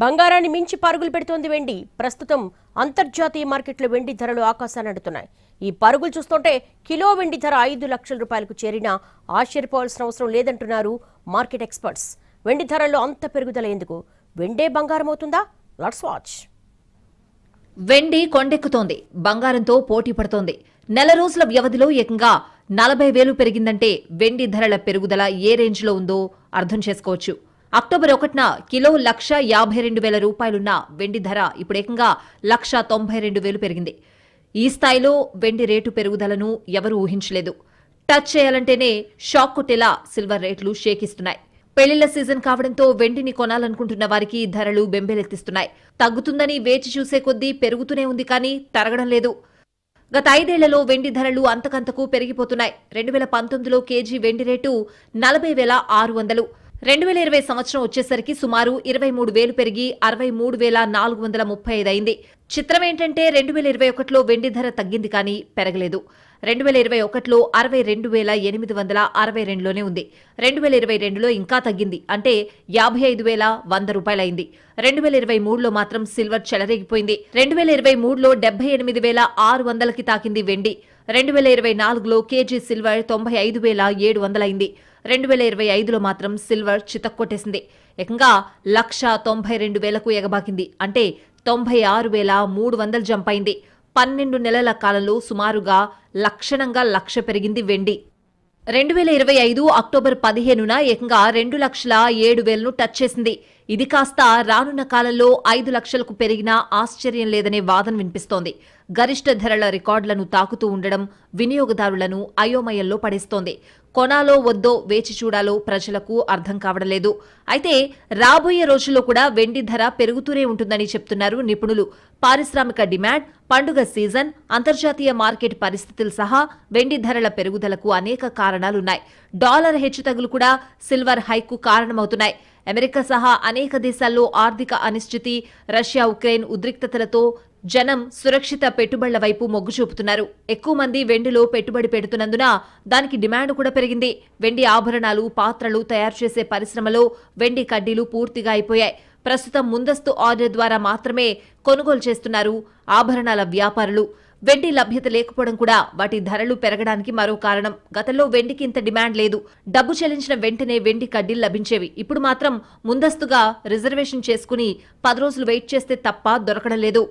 బంగారాన్ని మించి పరుగులు పెడుతోంది వెండి. ప్రస్తుతం అంతర్జాతీయ మార్కెట్లో వెండి ధరలు ఆకాశాన్ని అడుతున్నాయి. ఈ పరుగులు చూస్తుంటే కిలో వెండి ధర ఐదు లక్షల రూపాయలకు చేరినా ఆశ్చర్యపోవాల్సిన అవసరం లేదంటున్నారు మార్కెట్ ఎక్స్పర్ట్స్. వెండి ధరల్లో అంత పెరుగుదల ఎందుకు? వెండే బంగారం అవుతుందా? Let's watch. వెండి కొండెక్కుతోంది. బంగారంతో పోటీ పడుతోంది. నెల రోజుల వ్యవధిలో ఏకంగా నలభై వేలు పెరిగిందంటే వెండి ధరల పెరుగుదల ఏ రేంజ్లో ఉందో అర్థం చేసుకోవచ్చు. అక్టోబర్ ఒకటిన కిలో లక్ష యాభై రెండు వేల రూపాయలున్న వెండి ధర ఇప్పుడు ఏకంగా లక్ష తొంభై రెండు వేలు పెరిగింది. ఈ స్థాయిలో వెండి రేటు పెరుగుదలను ఎవరూ ఊహించలేదు. టచ్ చేయాలంటేనే షాక్ కొట్టేలా సిల్వర్ రేట్లు షేకిస్తున్నాయి. పెళ్ళిళ్ళ సీజన్ కావడంతో వెండిని కొనాలనుకుంటున్న వారికి ధరలు బెంబేలెత్తిస్తున్నాయి. తగ్గుతుందని వేచి చూసే కొద్దీ పెరుగుతూనే ఉంది కానీ తరగడం లేదు. గత ఐదేళ్ళలో వెండి ధరలు అంతకంతకు పెరిగిపోతున్నాయి. రెండు వేల పంతొమ్మిదిలో కేజీ వెండి రేటు నలభై వేల ఆరు వందలు. రెండు వేల ఇరవై సంవత్సరం వచ్చేసరికి సుమారు ఇరవై మూడు వేలు పెరిగి అరవై మూడు వేల నాలుగు వందల ముప్పై ఐదు అయింది. చిత్రం ఏంటంటే రెండు వేల ఇరవై ఒకటిలో వెండి ధర తగ్గింది కానీ పెరగలేదు. రెండు వేల ఇరవై ఒకటిలో అరవై రెండు వేల ఎనిమిది వందల అరవై రెండులోనే ఉంది. రెండు వేల ఇరవై రెండులో ఇంకా తగ్గింది. అంటే యాభై ఐదు వేల వంద రూపాయలైంది రెండు వేల ఇరవై మూడులో మాత్రం సిల్వర్ చెలరేగిపోయింది. రెండు వేల ఇరవై మూడులో డెబ్బై ఎనిమిది వేల ఆరు వందలకి తాకింది వెండి. రెండు వేల ఇరవై నాలుగులో కేజీ సిల్వర్ తొంభై ఐదు వేల ఏడు వందలైంది. రెండు వేల ఇరవై ఐదులో మాత్రం సిల్వర్ చితక్కొట్టేసింది. ఏకంగా లక్ష తొంభై రెండు వేలకు ఎగబాకింది. అంటే తొంభై ఆరు వేల మూడు వందలు జంప్ అయింది పన్నెండు నెలల కాలంలో సుమారుగా లక్షణంగా లక్ష పెరిగింది వెండి. రెండు వేల ఇరవై ఐదు అక్టోబర్ పదిహేనున ఏకంగా రెండు లక్షల ఏడు వేలను టచ్ చేసింది. ఇది కాస్త రానున్న కాలంలో ఐదు లక్షలకు పెరిగినా ఆశ్చర్యం లేదనే వాదన వినిపిస్తోంది. గరిష్ట ధరల రికార్డులను తాకుతూ ఉండడం వినియోగదారులను అయోమయంలో పడేస్తోంది. కొనాలో వద్దో వేచి చూడాలో ప్రజలకు అర్థం కావడం లేదు అయితే రాబోయే రోజుల్లో కూడా వెండి ధర పెరుగుతూనే ఉంటుందని చెప్తున్నారు నిపుణులు. పారిశ్రామిక డిమాండ్ పండుగ సీజన్ అంతర్జాతీయ మార్కెట్ పరిస్థితులు సహా వెండి ధరల పెరుగుదలకు అనేక కారణాలున్నాయి. డాలర్ హెచ్చుతగులు కూడా సిల్వర్ హైకు కారణమవుతున్నాయి. అమెరికా సహా అనేక దేశాల్లో ఆర్థిక అనిశ్చితి రష్యా ఉక్రెయిన్ ఉద్రిక్తతలతో జనం సురక్షిత పెట్టుబడుల వైపు మొగ్గు చూపుతున్నారు. ఎక్కువ మంది వెండిలో పెట్టుబడి పెడుతున్నందున దానికి డిమాండ్ కూడా పెరిగింది. వెండి ఆభరణాలు పాత్రలు తయారు చేసే పరిశ్రమలో వెండి కడ్డీలు పూర్తిగా అయిపోయాయి. ప్రస్తుతం ముందస్తు ఆర్డర్ ద్వారా మాత్రమే కొనుగోలు చేస్తున్నారు ఆభరణాల వ్యాపారులు. వెండి లభ్యత లేకపోవడం కూడా వాటి ధరలు పెరగడానికి మరో కారణం. గతంలో వెండికి ఇంత డిమాండ్ లేదు. డబ్బు చెల్లించిన వెంటనే వెండి కడ్డీలు లభించేవి. ఇప్పుడు మాత్రం ముందస్తుగా రిజర్వేషన్ చేసుకుని పది రోజులు వెయిట్ చేస్తే తప్ప దొరకడం లేదు.